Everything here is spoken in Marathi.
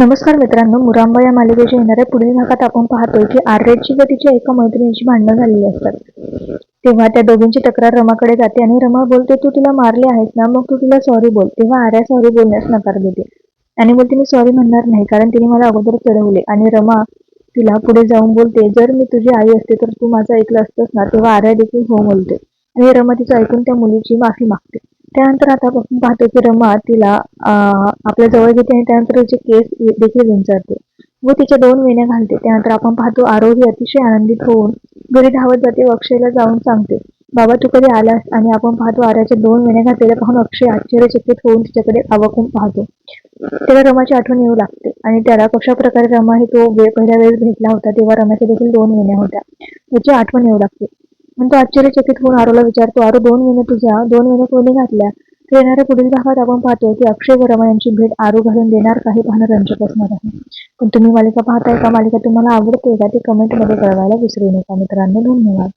नमस्कार मित्रांनो मुरांबा या मालिकेच्या येणाऱ्या पुढील भागात आपण पाहतोय की आर्याची व तिच्या एका मैत्रिणीची भांडणं झालेली असतात. तेव्हा त्या दोघींची तक्रार रमाकडे जाते आणि रमा बोलते तू तिला मारले आहेस ना मग तू तिला सॉरी बोल. तेव्हा आर्या सॉरी बोलण्यास नकार देते. आणि बोलते मी सॉरी म्हणणार नाही कारण तिने मला अगोदर चढवले. आणि रमा तिला पुढे जाऊन बोलते जर मी तुझी आई असते तर तू माझं ऐकलं असतंस ना तेव्हा आर्या देखील हो बोलते. आणि रमा तिचं ऐकून त्या मुलीची माफी मागते. त्यानंतर आता आपण पाहतो की रमा तिला आपल्या जवळ घेते आणि त्यानंतर तिचे केस देखील विंचरते व तिच्या दोन वेण्या घालते. त्यानंतर आपण पाहतो आरोही अतिशय आनंदित होऊन घरी धावत जाते व अक्षयला जाऊन सांगते बाबा तू कधी आलास? आणि आपण पाहतो आर्याच्या दोन वेण्या घातलेल्या पाहून अक्षय आश्चर्यचकित होऊन तिच्याकडे आवाकून पाहतो. त्याला रमाची आठवण येऊ लागते आणि त्याला कशा प्रकारे रमा हे तो वेळ पहिल्या वेळेस भेटला होता तेव्हा रमाच्या देखील दोन वेण्या होत्या. त्याची आठवण येऊ लागते. पण तो आश्चर्यचकित होऊन आरोला विचारतो आरो दोन महिने तुझ्या दोन महिने कोणी घातल्या? तर येणाऱ्या पुढील भागात आपण पाहतो की अक्षय व रमा यांची भेट आरू घालून देणार काही पाहणं रंजक असणार आहे. पण तुम्ही मालिका पाहताय का? मालिका तुम्हाला आवडते का? ते कमेंटमध्ये कळवायला विसरू नका मित्रांनो. धन्यवाद.